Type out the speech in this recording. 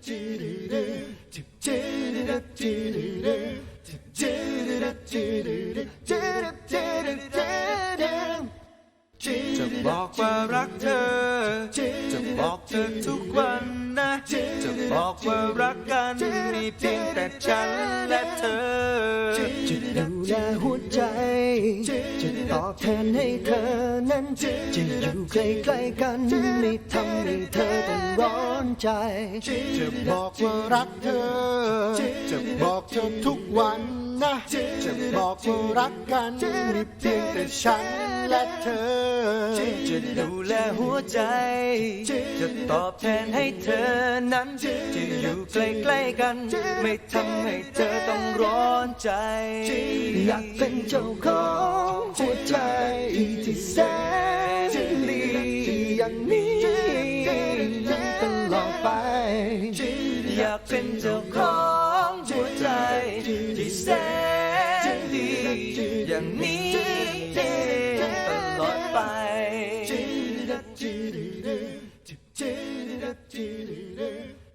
찌르르 찌르르 찌르르 찌르르 찌르르 찌르르 찌르르 บอกว่ารักเธอ จะบอกเธอทุกวันนะ จะบอกว่ารักกันมีเพียงแต่ฉันและเธอ จะดูแลหัวใจ จะตอบแทนให้เธอนั้น จะอยู่ใกล้ๆกันไม่ทำให้เธอต้องร้อนใจ จะบอกว่ารักเธอ จะบอกเธอทุกวันนะ จะบอกว่ารักกันมีเพียงแต่ฉัน และเธอ จะดูแลหัวใจ จะตอบแทนให้เธอนั้น จะอยู่ใกล้ๆกัน ไม่ทำให้เธอต้องร้อนใจ อยากเป็นเจ้าของหัวใจที่แสนดีอย่างนี้ยังตลอดไป อยากเป็นเจ้าของหัวใจที่แสนดีอย่างนี้ 찌르르 찌르르 찌르르